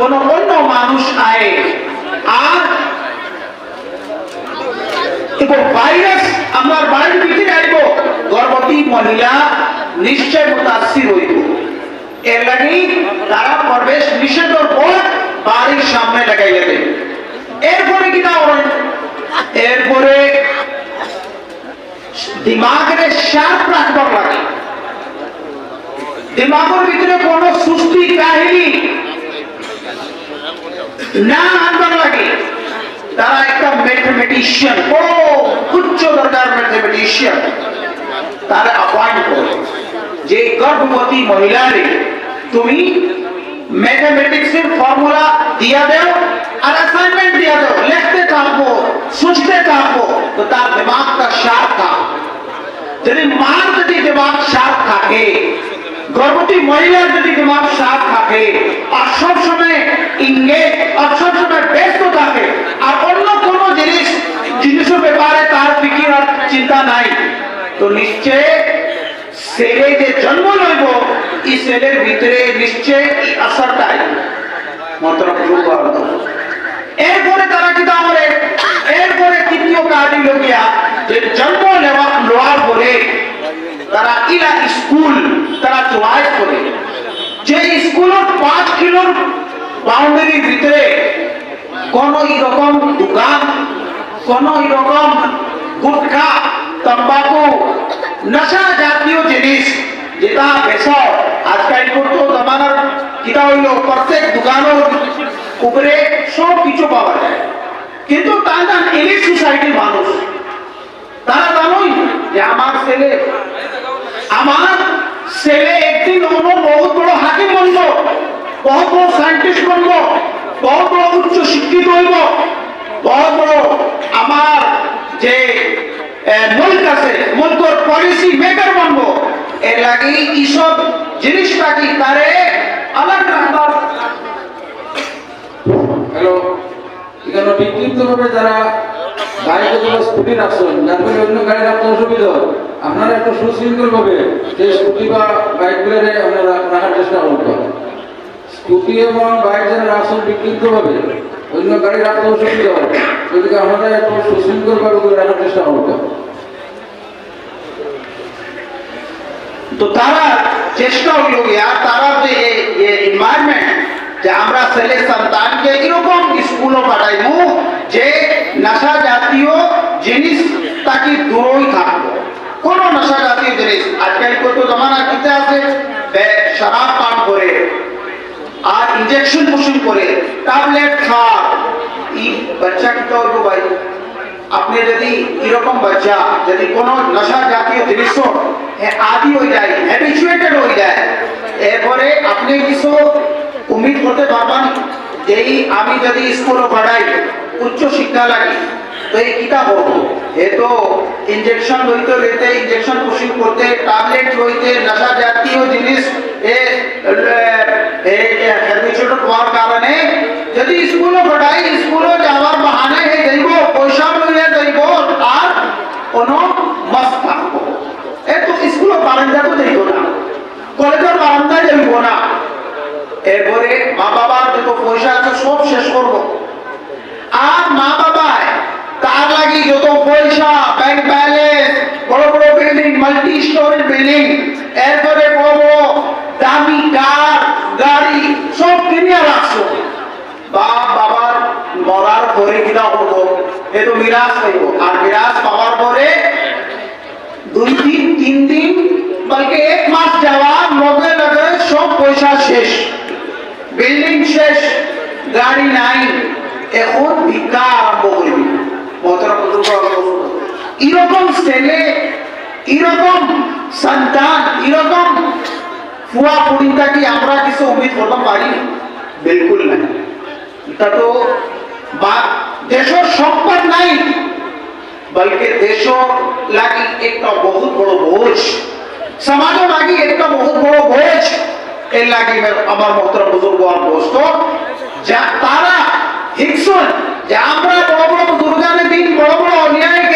কোন অন্য মানুষ আয়ে আর ভাইরাস আমার বাড়ির ভিতরে আইব গর্ভবতী মহিলা নিশ্চয় মুতাসির হইব। এর লাগি তারা প্রবেশ নিষেধের পর বাড়ির সামনে লাগাই যাবে এরপরে কি না হয়? এরপরে দিমাগের শার্প রাখবার লাগে। দিমাগের ভিতরে কোন সুস্থি কাহিনী না আনবার লাগে। তারা একটা ম্যাথমেটিশিয়ান ও, উচ্চ দরকার ম্যাথমেটিশিয়ান তারা অ্যাপয়েন্ট করে। যে গর্ভবতী মহিলারে তুমি ম্যাথমেটিক্সের ফর্মুলা দিয়া দেও আর অ্যাসাইনমেন্ট দিয়া দেও। লিখতে থাকব সুঝতে থাকব, তো তার দিমাগটা শার্প থাকবে। যদি মার যদি দিমাগ শার্প থাকে গর্ভবতী মহিলার যদি দিমাগ শার্প থাকে, আর সবসময় ইংরেজ আর সবসময় ব্যস্ত থাকে, আর অন্য কোনো জিনিস, জিনিসের ব্যাপারে তার ফিকির আর চিন্তা নাই, তো নিশ্চয় ছেলে যে জন্ম লইব, এই ছেলের ভিতরে নিশ্চয় এই আসারটাই মতলব এরপরে তারা কি তাহলে এরপরে তৃতীয় কাহিনী লোকিয়া যে জন্ম নেওয়া, নেওয়ার পরে তারা ইলা স্কুল তারা চয়েস করে। যে স্কুলের পাঁচ কিলোর বাউন্ডারির ভিতরে কোন এরকম দোকান কোন এরকম গুটখা, তম্বাকু, নশা জাতীয় জিনিস, যেটা বেশ আজকাল করতো জমানার কিটা হইল, প্রত্যেক দোকানের উপরে সব কিছু পাওয়া যায়। কিন্তু তারা এলিট সোসাইটির মানুষ। তারা জানোই যে আমার ছেলে, আমার ছেলে একদিন অন্য বহুত বড় হাকিম বনব, বহুত বড় সায়েন্টিস্ট বনব, বহুত বড় উচ্চ শিক্ষিত হইব, বহুত বড় আমার যে মুল্ক আছে, মুল্কর পলিসি মেকার এর লাগে এইসব তারে আলাদা হ্যালো এখানে বিক্ষিপ্ত ভাবে যারা বাইকে যারা স্কুটি রাখছেন যার ফলে অন্য গাড়ি রাখতে অসুবিধা হয়। আপনারা একটু সুশৃঙ্খল ভাবে সেই স্কুটি বা বাইকগুলোরে আপনারা রাখার চেষ্টা করবেন স্কুটি এবং বাইক যারা রাখছেন বিক্ষিপ্ত ভাবে অন্য গাড়ি রাখতে অসুবিধা হয়। ওইদিকে আপনারা একটু সুশৃঙ্খল ভাবে রাখার চেষ্টা করবেন তো তারা চেষ্টা হইল গিয়া, তারা যে এনভায়রনমেন্ট যে আমরা ছেলে সন্তানকে এরকম স্কুলও পাঠাইবো যে নেশা জাতীয় জিনিস তাকে দূরই থাকব কোন নেশা জাতীয় জিনিস। আজকাল কত জমানা কিতে আছে শরাব পান করে আর ইঞ্জেকশন মুশন করে ট্যাবলেট খা ই বাচ্চা কি করব ভাই? আপনি যদি এরকম বাচ্চা, যদি কোনো নেশা জাতীয় জিনিস আদি হয়ে যায় হ্যাবিচুয়েটেড হয়ে যায়। এরপরে আপনি কিছু উম্মিদ করতে পারবেন যেই আমি যদি স্কুলে পড়াই উচ্চ শিক্ষা লাগে। তো এই কিতা করব এ তো ইঞ্জেকশন লইতে লইতে ইঞ্জেকশন পুশিং করতে ট্যাবলেট লইতে নেশা জাতীয় জিনিস, এ হ্যাবিচুয়েটেড হওয়ার কারণে যদি স্কুলে পড়াই স্কুলে যাওয়ার বাহানে হে যাইব, পয়সা লইয়া যাইব আর কোনো মস্ত থাকব। এ তো স্কুলে বারান্দাতে যাইব না। কলেজের বারান্দায় যাইব না। এরপরে মা বাবার যত পয়সা আছে সব শেষ করব। আর মা বাবায় তার লাগি যত পয়সা ব্যাংক ব্যালেন্স বড় বড় বিল্ডিং মাল্টি স্টোরি বিল্ডিং এরপরে বড় বড় দামি কার গাড়ি, সব কিনিয়া রাখছো। বাপ বাবার মরার পরে কিনা করব এ তো মিরাজ পাইব আর মিরাজ পাওয়ার পরে দুই দিন, তিন দিন বলকে এক মাস যাওয়ার লগে লগে সব পয়সা শেষ। বিল্ডিং শেষ, গাড়ি নাই। এখন ভিক্ষা আরম্ভ করবি মতরা এরকম ছেলে, এরকম সন্তান, এরকম ফুয়া পুরিতা কি আমরা কিছু উম্মিদ করতে পারি? বিলকুল নাই এটা তো বা দেশের সম্পদ নাই, বলকে দেশ লাগি একটা বহুত বড় বোঝ সমাজ লাগি একটা বহুত বড় বোঝ। এর লাগি আমার মহতরম বুজুর্গ আর দোস্ত, যা তারা হিকসুন যে আমরা বড় বড় বুজুর্গানে দিন বড় বড় অন্যায়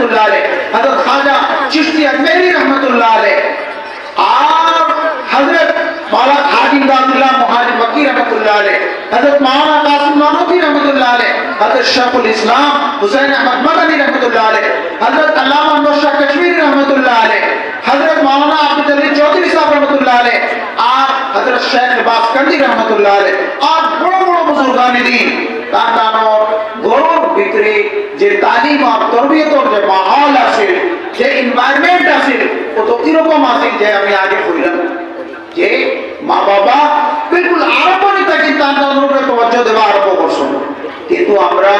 رحمت اللہ علیہ. حضرت خواجہ چشتی اجمیری رحمت اللہ علیہ. آپ حضرت مولا حاجی عبد اللہ محاج مکی رحمت اللہ علیہ. حضرت مولا قاسم مانوی رحمت اللہ علیہ. حضرت شیخ الاسلام حسین احمد مدنی رحمت اللہ علیہ. حضرت علامہ انور شاہ کشمیری رحمت اللہ علیہ. حضرت مولانا عبد الجلیل چودھری صاحب رحمت اللہ علیہ. آپ حضرت شیخ لباس کندی رحمت اللہ علیہ. آپ بڑوں بڑوں কিন্তু আমরা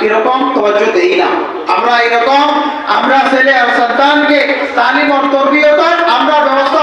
এরকম তবজ্জ দেই না। আমরা এরকম, আমরা ছেলে আর সন্তানকে তালিম আর তরবিয়তর আমরা ব্যবস্থা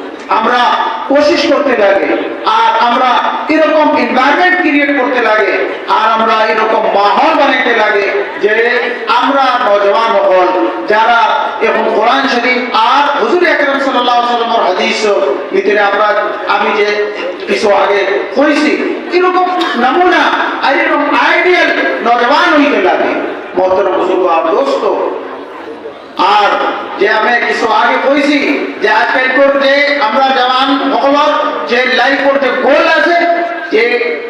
আমরা কোশিশ করতে লাগে, আর আমরা এরকম এনভায়রনমেন্ট ক্রিয়েট করতে লাগে, আর আমরা এরকম মাহল বানাইতে লাগে যে আমরা নজওয়ান হল, যারা এখন কোরআন শরীফ আর হুজুর আকরাম সাল্লাল্লাহু আলাইহি ওয়াসাল্লামের হাদিস ভিতরে আমরা, আমি যে কিছু আগে কইছি এরকম নমুনা আর এরকম আইডিয়াল নজওয়ান হইতে লাগে। মোহতরম আর দোস্ত আর যে আমি কিছু আগে কইছি যে আজকালকার যে আমরা জওয়ান সকলর যে লাইফর করতে গোল আছে যে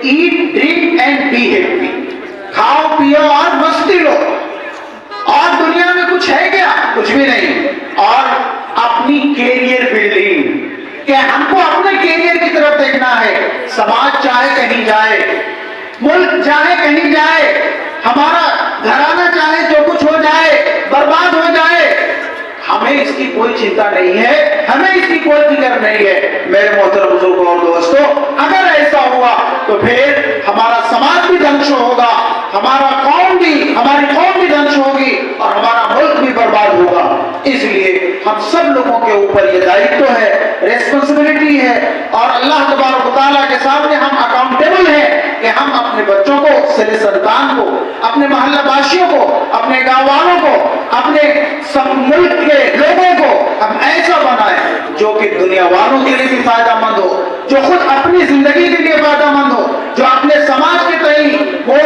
eat drink and be happy খাও পিও আর মস্তি লো اور دنیا میں کچھ ہے کیا؟ کچھ بھی نہیں۔ اور اپنی ক্যারিয়ার بلڈنگ কে ہم کو اپنے কি کی طرف دیکھنا ہے۔ سماج چاہے کہیں جائے، ملک چاہے کہیں جائے، ہمارا گھرانہ چاہے جو کچھ ہو جائے، برباد ہو جائے ہمیں اس کی کوئی چنتا نہیں ہے، ہمیں اس کی کوئی فکر نہیں ہے۔ میرے محترم بزرگوں اور دوستوں، اگر ایسا ہوا تو پھر ہمارا سماج بھی دنش ہوگا، ہمارا قوم بھی، ہماری قوم بھی دنش ہوگی اور ہمارا ملک بھی برباد ہوگا۔ اس لیے ہم سب لوگوں کے اوپر یہ دائتو ہے ریسپانسبلٹی ہے اور اللہ تبارک تعالیٰ کے سامنے ہم اکاؤنٹیبل ہیں۔ کہ ہم اپنے بچوں کو، سر سلطان کو، اپنے محلہ باشیوں کو، اپنے گاؤں والوں کو، اپنے سب ملک کے لوگوں کو ہم ایسا بنائے جو کہ دنیا والوں کے لیے بھی فائدہ مند ہو، جو خود اپنی زندگی کے لیے فائدہ مند ہو، جو اپنے سماج کے تئیں وہ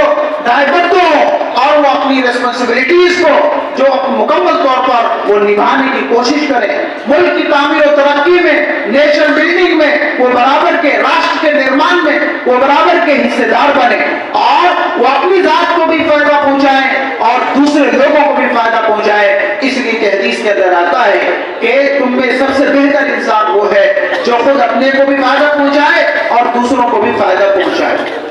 دائبت ہو۔ اور وہ اپنی ریسپانسبلٹیز کو جو مکمل طور پر وہ نبھانے کی کوشش کریں۔ ملک کی تعمیر و ترقی میں نیشن بلڈنگ میں، وہ برابر کے راشٹر کے نرمان میں وہ برابر کے حصے دار بنے۔ اور وہ اپنی ذات کو بھی فائدہ پہنچائیں اور دوسرے لوگوں کو بھی فائدہ پہنچائے۔ اس لیے کہ حدیث کے اندر آتا ہے کہ تم میں سب سے بہتر انسان وہ ہے جو خود اپنے کو بھی فائدہ پہنچائے اور دوسروں کو بھی فائدہ پہنچائے۔